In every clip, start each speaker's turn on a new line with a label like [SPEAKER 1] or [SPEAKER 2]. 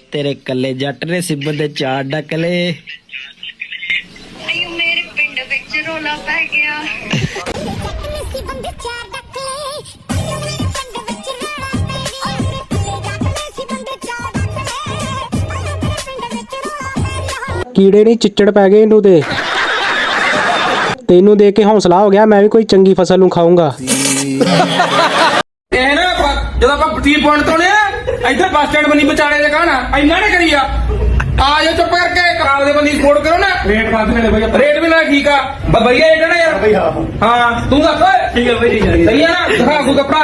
[SPEAKER 1] ਤੇਰੇ ਕੱਲੇ ਜੱਟ ਨੇ ਸਿੱਬਨ ਦੇ ਚਾਰ ਡੱਕਲੇ।
[SPEAKER 2] ਅਯੋ ਮੇਰੇ ਪਿੰਡ ਵਿੱਚ ਰੋਲਾ ਪੈ ਗਿਆ।
[SPEAKER 3] ਕੀੜੇ ਨਹੀਂ ਚਿੱਚੜ ਪੈ ਗਏ ਇਹਨੂੰ ਤੇ ਤੈਨੂੰ ਦੇਖ ਕੇ ਹੌਸਲਾ ਹੋ ਗਿਆ ਮੈਂ ਵੀ ਕੋਈ ਚੰਗੀ ਫਸਲ ਨੂੰ ਖਾਊਂਗਾ।
[SPEAKER 4] ਇਹ ਨਾ ਆਪਾਂ- ਜਦੋਂ ਆਪਾਂ ਟੀ ਪੁਆਇੰਟ ਤੋਂ ਨੇ ਇੱਧਰ ਬੱਸ ਸਟੈਂਡ ਬਣੀ ਵਿਚਾਲੇ ਦੇ ਕਹਣਾ? ਇੰਨਾ ਨੇ ਕਰੀਆ? ਆ ਜਾ ਚੁੱਪ ਕਰਕੇ ਕਰਾਲ ਦੇ ਬੰਦੀ ਸਪੋਰਟ ਕਰੋ ਨਾ। ਰੇਟ ਵੱਧ ਮਿਲੇ ਬਈ ਰੇਟ ਵੀ ਨਾ ਠੀਕ ਆ। ਬਈਆ ਇਹ ਨਾ ਯਾਰ? ਬਈ ਹਾਂ ਤੂੰ ਦੱਸ ਓਏ। ਠੀਕ ਹੈ ਬਈ ਸਹੀ ਆ ਨਾ ਦਿਖਾ ਕੋ ਕੱਪੜਾ।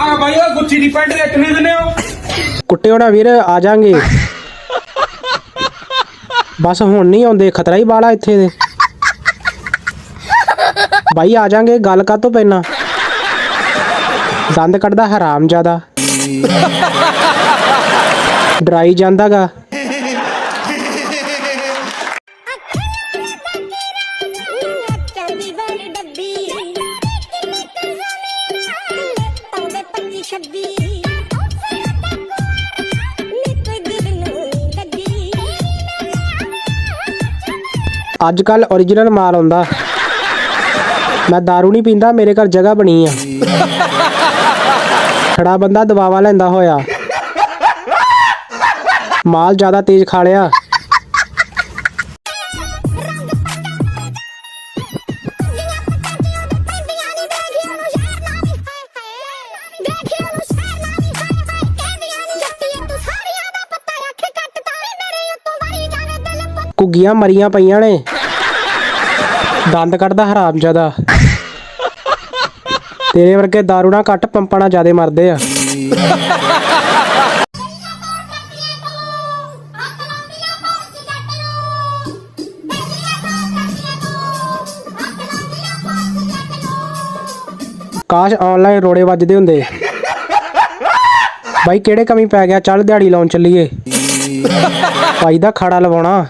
[SPEAKER 4] ਆ ਬਾਈ ਉਹ ਗੁੱਚੀ ਦੀ ਪੈਂਟ ਦੇ ਕਿੰਨੇ ਦਿੰਦੇ ਹੋ।
[SPEAKER 3] ਕੁੱਟੇ ਹੋਣਾ ਵੀਰ ਆ ਜਾਾਂਗੇ। ਬਸ ਹੁਣ ਨਹੀਂ ਆਉਂਦੇ ਖਤਰਾ ਹੀ ਬਾਲਾ ਇੱਥੇ ਦੇ। ਬਾਈ ਆ ਜਾਾਂਗੇ ਗੱਲ ਕਰ ਤੋਂ ਪਹਿਲਾਂ। ਦੰਦ ਕੱਢਦਾ ਹਰਾਮ ਜ਼ਿਆਦਾ। ਡਰਾਈ ਜਾਂਦਾਗਾ।
[SPEAKER 5] ਚਰਬੀ ਵਾਲੀ ਡੱਬੀ ਕਿੰਨੇ ਕਜ਼ਾਮੇ ਲੱਤਾਂ ਦੇ 25 26 ਨੀ ਕੋਈ ਦਿਲ ਨੂੰ ਲੱਗੀ
[SPEAKER 3] ਅੱਜ ਕੱਲ origignal ਮਾਲ ਆਉਂਦਾ। ਮੈਂ दारू ਨਹੀਂ ਪੀਂਦਾ, ਮੇਰੇ ਘਰ ਜਗ੍ਹਾ ਬਣੀ ਆ। ਖੜਾ ਬੰਦਾ ਦਬਾਵਾ ਲੈਂਦਾ ਹੋਇਆ। ਮਾਲ ਜ਼ਿਆਦਾ ਤੇਜ਼ ਖਾ ਲਿਆ। ਘੁੱਗੀਆਂ ਮਰੀਆਂ ਪਈਆਂ ਨੇ। ਦੰਦ ਕੱਢਦਾ ਹਰਾਮ ਜ਼ਿਆਦਾ ਤੇਰੇ ਵਰਗੇ दारू ਨਾਲ ਘੱਟ ਪੰਪਾਂ ਨਾਲ ਜ਼ਿਆਦੇ ਮਰਦੇ ਆ। ਕਾਸ਼ ਆਨਲਾਈਨ ਰੋੜੇ ਵੱਜਦੇ ਹੁੰਦੇ। ਬਾਈ ਕਿਹੜੇ ਕਮੀ ਪੈ ਗਿਆ? ਚੱਲ ਦਿਹਾੜੀ ਲਾਉਣ ਚੱਲੀਏ। ਭਾਈ ਦਾ ਖਾੜਾ ਲਵਾਉਣਾ।